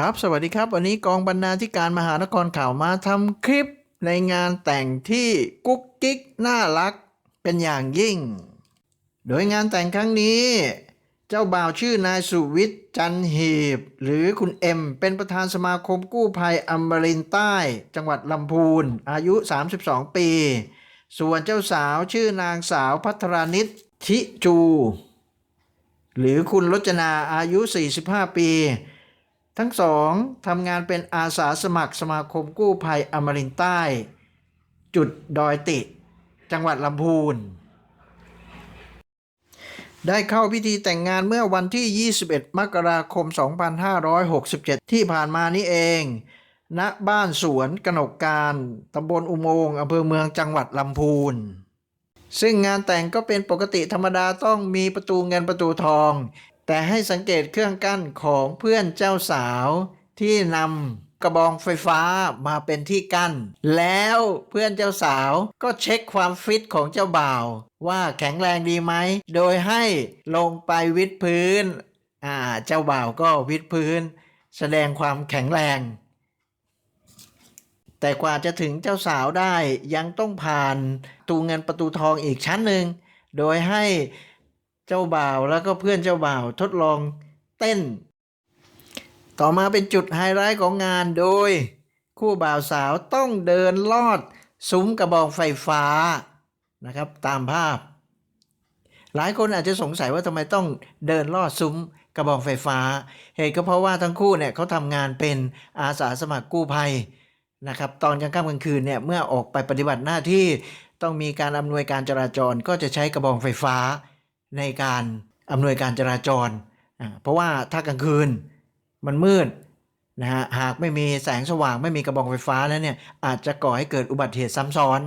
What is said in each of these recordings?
ครับ สวัสดีครับ วันนี้กองบรรณาธิการมหานครข่าวมาทำคลิปในงานแต่งที่กุ๊กกิ๊กน่ารักเป็นอย่างยิ่ง โดยงานแต่งครั้งนี้ เจ้าบ่าวชื่อนายสุวิทย์จันหีบ หรือคุณเอ็ม เป็นประธานสมาคมกู้ภัยอมรินใต้ จังหวัดลำพูน อายุ 32 ปี ส่วนเจ้าสาวชื่อนางสาวพัทรานิตชิจู หรือคุณรจนาอายุ 45 ปี ทั้งสองทำงานเป็นอาสาสมัครสมาคมกู้ภัยอมรินใต้ จุดดอยติ จังหวัดลำพูน ได้เข้าพิธีแต่งงานเมื่อวันที่ 21 มกราคม 2567 ที่ผ่านมานี้เอง ณ บ้านสวนกนกการตำบลอุโมงค์อำเภอเมืองจังหวัดลำพูน ซึ่งงานแต่งก็เป็นปกติธรรมดาต้องมีประตูเงินประตูทอง แต่ให้สังเกตเครื่องกั้นของเพื่อนเจ้าสาวที่นำกระบองไฟฟ้ามาเป็นที่กั้น แล้วเพื่อนเจ้าสาวก็เช็คความฟิตของเจ้าบ่าว ว่าแข็งแรงดีไหม โดยให้ลงไปวิดพื้นอ่าเจ้าบ่าวก็วิดพื้น แสดงความแข็งแรง แต่กว่าจะถึงเจ้าสาวได้ยังต้องผ่านประตูเงินประตูทองอีกชั้นหนึ่ง โดยให้ เจ้าบ่าวแล้วก็เพื่อนเจ้าบ่าวทดลองเต้น ต่อมาเป็นจุดไฮไลท์ของงานโดย คู่บ่าวสาวต้องเดินลอดซุ้มกระบองไฟฟ้านะครับ ตามภาพ หลายคนอาจจะสงสัยว่าทำไมต้องเดินลอดซุ้มกระบองไฟฟ้า เหตุก็เพราะว่าทั้งคู่เนี่ยเขาทำงานเป็นอาสาสมัครกู้ภัยนะครับตอนกลางค่ำกลางคืนเนี่ยเมื่อออกไปปฏิบัติหน้าที่ต้องมีการอำนวยการจราจรก็จะใช้กระบองไฟฟ้า ในการอำนวยการจราจร เพราะว่าถ้ากลางคืนมันมืดนะฮะหากไม่มีแสงสว่างไม่มีกระบองไฟฟ้าแล้วเนี่ยอาจจะก่อให้เกิดอุบัติเหตุซ้ำซ้อน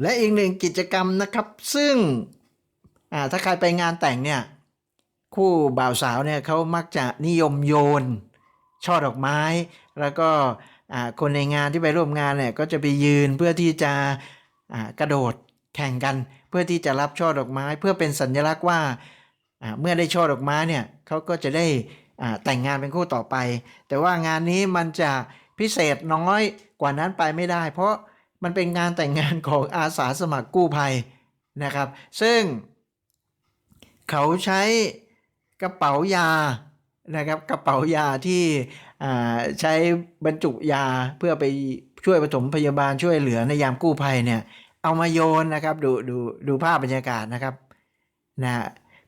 และอีกหนึ่งกิจกรรมนะครับซึ่งถ้าใครไปงานแต่งเนี่ยคู่บ่าวสาวเนี่ยเขามักจะนิยมโยน ช่อดอกไม้ แล้วก็คนในงานที่ไปร่วมงานเนี่ยก็จะไปยืนเพื่อที่จะกระโดด แข่งกันเพื่อที่จะรับช่อดอกไม้ เพื่อเป็นสัญลักษณ์ว่าเมื่อได้ช่อดอกไม้เนี่ยเขาก็จะได้แต่งงานเป็นคู่ต่อไป แต่ว่างานนี้มันจะพิเศษน้อยกว่านั้นไปไม่ได้ เพราะมันเป็นงานแต่งงานของอาสาสมัครกู้ภัยนะครับ ซึ่งเขาใช้กระเป๋ายานะครับกระเป๋ายาที่ใช้บรรจุยาเพื่อไปช่วยปฐมพยาบาลช่วยเหลือในยามกู้ภัยเนี่ย เอามาโยนนะครับ ดูดูดูภาพบรรยากาศนะครับนะ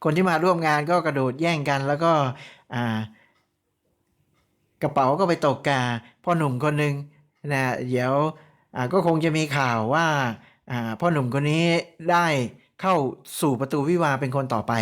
คนที่มาร่วมงานก็กระโดดแย่งกันแล้วก็อ่ากระเป๋าก็ไปตกกาพ่อหนุ่มคนหนึ่งนะเดี๋ยวอ่าก็คงจะมีข่าวว่าอ่าพ่อหนุ่มคนนี้ได้เข้าสู่ประตูวิวาเป็นคนต่อไป